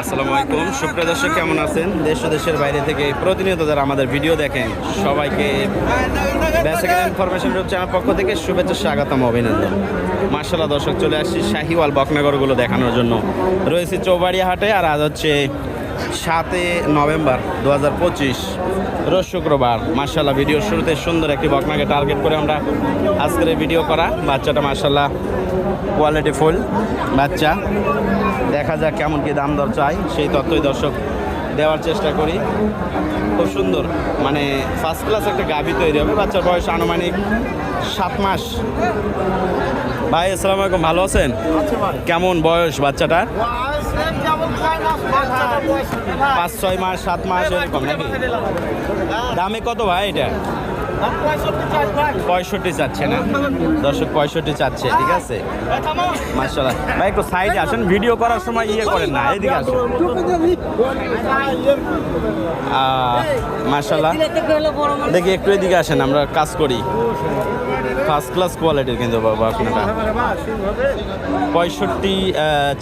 আসসালামু আলাইকুম। সুপ্রিয় দর্শক, কেমন আছেন? দেশ দেশের বাইরে থেকে প্রতিনিয়ত যারা আমাদের ভিডিও দেখেন, সবাইকে বেসিক ইনফরমেশন গ্রুপ চ্যানেল পক্ষ থেকে শুভেচ্ছা, স্বাগতম, অভিনন্দন। মার্শাল্লাহ দর্শক, চলে আসছি শাহিওয়াল বকনগরগুলো দেখানোর জন্য। রয়েছে চৌবাড়িয়া হাটে আর আজ হচ্ছে সাতে নভেম্বর দু হাজার পঁচিশ, রোজ শুক্রবার। মার্শাল্লাহ ভিডিওর শুরুতে সুন্দর একটি বকনাকে টার্গেট করে আমরা আজকের ভিডিও করা। বাচ্চাটা মার্শাল্লাহ কোয়ালিটি ফুল বাচ্চা। দেখা যাক কেমন কি দাম দর চাই। সেই তথ্যই দর্শক দেওয়ার চেষ্টা করি। খুব সুন্দর। মানে ফার্স্ট ক্লাস একটা গাভি তৈরি হবে। বাচ্চার বয়স আনুমানিক সাত মাস। ভাই আসসালামু আলাইকুম। ভালো আছেন? কেমন বয়স বাচ্চাটার? পাঁচ ছয় মাস সাত মাস এরকম নাকি? দামে কত ভাই এটা? পঁয়ষট্টি চাচ্ছে না। দর্শক পঁয়ষট্টি চাচ্ছে, ঠিক আছে? মার্শাল্লাহ ভাই, একটু সাইডে আসেন ভিডিও করার সময় ইয়ে করেন না, এদিকে আসেন। মার্শাল্লাহ দেখি একটু এদিকে আসেন, আমরা কাজ করি। ফার্স্ট ক্লাস কোয়ালিটির কিন্তু বাবা আপনারা। পঁয়ষট্টি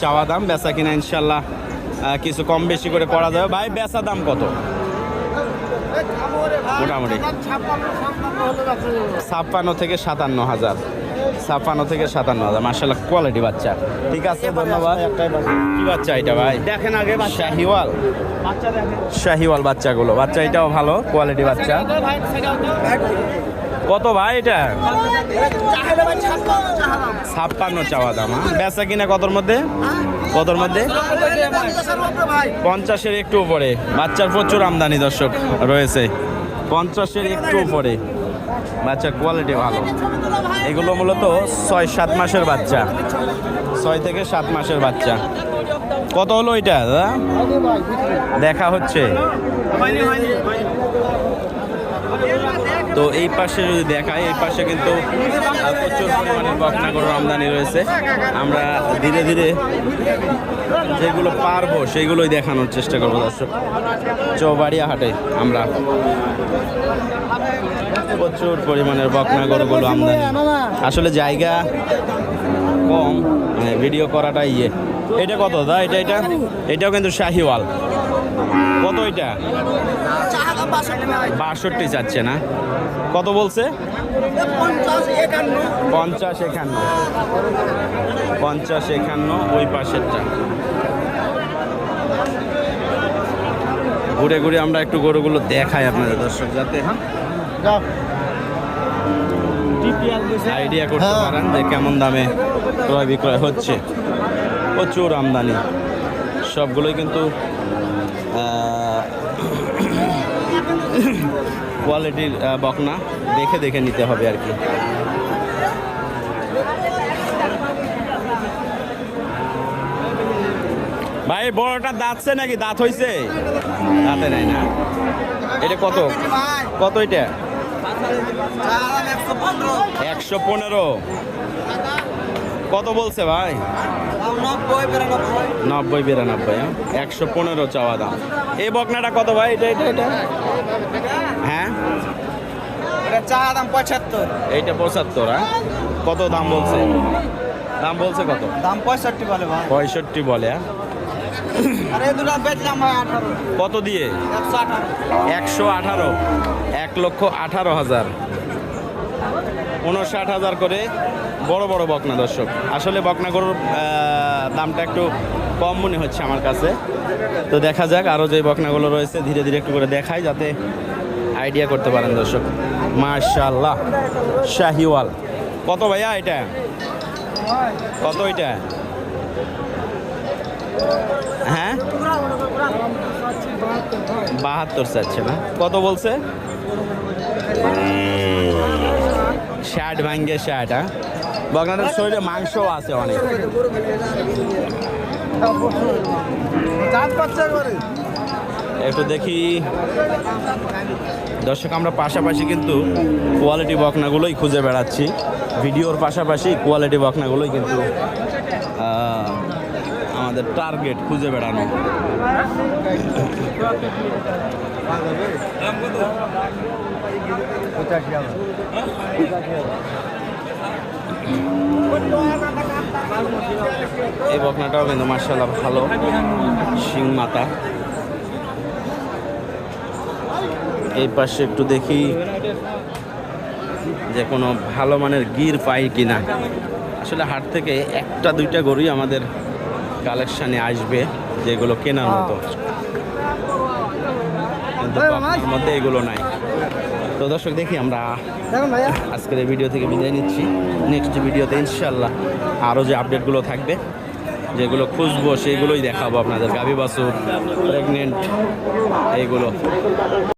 চাওয়া দাম, বেচা কিনা ইনশাল্লাহ কিছু কম বেশি করে করা যাবে। ভাই, বেচা দাম কত? মোটামুটি। ছাপ্পান্ন থেকে সাতান্ন হাজার। ছাপ্পান্ন থেকে সাতান্ন হাজার। মার্শাল্লাহ কোয়ালিটি বাচ্চা। ঠিক আছে ধন্যবাদ। কি বাচ্চা এটা ভাই? দেখেন আগে শাহিওয়াল। শাহিওয়াল বাচ্চাগুলো। বাচ্চা এটাও ভালো কোয়ালিটি বাচ্চা। কত ভাই এটা? ছাপ্পান্ন চাওয়া দাম হ্যাঁ? বেচা কিনা কতর মধ্যে? কতর মধ্যে? পঞ্চাশের একটু উপরে। বাচ্চার প্রচুর আমদানি দর্শক রয়েছে। পঞ্চাশের একটু উপরে। বাচ্চার কোয়ালিটি ভালো। এগুলো মূলত ছয়, সাত মাসের বাচ্চা। ছয় থেকে সাত মাসের বাচ্চা। কত হলো এটা দেখা হচ্ছে। তো এই পাশে যদি দেখায় এই পাশে কিন্তু প্রচুর পরিমাণে বকনাগর আমদানি রয়েছে। আমরা ধীরে ধীরে যেগুলো পারব সেইগুলোই দেখানোর চেষ্টা করব, দর্শক। চৌবাড়িয়া হাটে আমরা প্রচুর পরিমাণের বকনাগরগুলো আমদানি। আসলে জায়গা কম মানে ভিডিও করাটা ইয়ে। এটা কত দা? এটা এটা? এটাও কিন্তু শাহিওয়াল। কত এটা? বাষট্টি চাচ্ছে না। কত বলছে? পঞ্চাশ একান্ন। পঞ্চাশ একান্ন ওই পাশেরটা। ঘুরে ঘুরে আমরা একটু গরুগুলো দেখাই আপনাদের দর্শক যাতে হ্যাঁ? আইডিয়া করতে পারেন যে কেমন দামে ক্রয় বিক্রয় হচ্ছে। প্রচুর আমদানি। সবগুলোই কিন্তু কোয়ালিটির বকনা। দেখে দেখে নিতে হবে আর কি। ভাই বড়টা দাঁতছে নাকি? দাঁত হইছে? দাঁতে নাই না। এটা কত? কত এটা? একশো পনেরো। কত বলছে ভাই? নব্বই, বিরানব্বই হ্যাঁ? একশো পনেরো চাওয়া দাম। এই বকনাটা কত ভাই? এটা এটা এটা? হ্যাঁ? চা দাম পঁচাত্তর এইটা পঁচাত্তর হ্যাঁ? কত দাম বলছে? দাম বলছে কত? দাম পঁয়ষট্টি বলে ভাই পঁয়ষট্টি বলে হ্যাঁ? কত দিয়ে? একশো আঠারো। এক লক্ষ আঠারো হাজার। উনষাট হাজার করে বড় বড় বকনা, দর্শক। আসলে বকনা গরুর দামটা একটু কম মনে হচ্ছে আমার কাছে। তো দেখা যাক আরও যে বকনাগুলো রয়েছে, ধীরে ধীরে একটু করে দেখাই যাতে আইডিয়া করতে পারেন, দর্শক। মার্শাল্লাহ শাহিওয়াল। কত ভাইয়া এটা? কত এটা? হ্যাঁ? বাহাত্তর চাচ্ছে না। কত বলছে? ষাট ভাঙ্গে ষাট হ্যাঁ? বগনাটার শরীরে মাংসও আছে অনেক। একটু দেখি। দর্শক আমরা পাশাপাশি কিন্তু কোয়ালিটি বকনাগুলোই খুঁজে বেড়াচ্ছি। ভিডিওর পাশাপাশি কোয়ালিটি বকনাগুলোই কিন্তু আমাদের টার্গেট খুঁজে বেড়ানো। এই বকনাটাও কিন্তু মার্শাল্লাহ ভালো। শিং মাতা এই পাশে একটু দেখি যে কোনো ভালো মানের গির পাই কিনা। আসলে হাট থেকে একটা দুইটা গরুই আমাদের কালেকশানে আসবে যেগুলো কেনার মতো। কিন্তু মধ্যে এগুলো নাই। তো দর্শক দেখি আমরা আজকের এই ভিডিও থেকে বিদায় নিচ্ছি। নেক্সট ভিডিওতে ইনশাল্লাহ আরও যে আপডেটগুলো থাকবে যেগুলো খুঁজবো সেইগুলোই দেখাবো আপনাদের। গাভী বাসু প্রেগনেন্ট এইগুলো।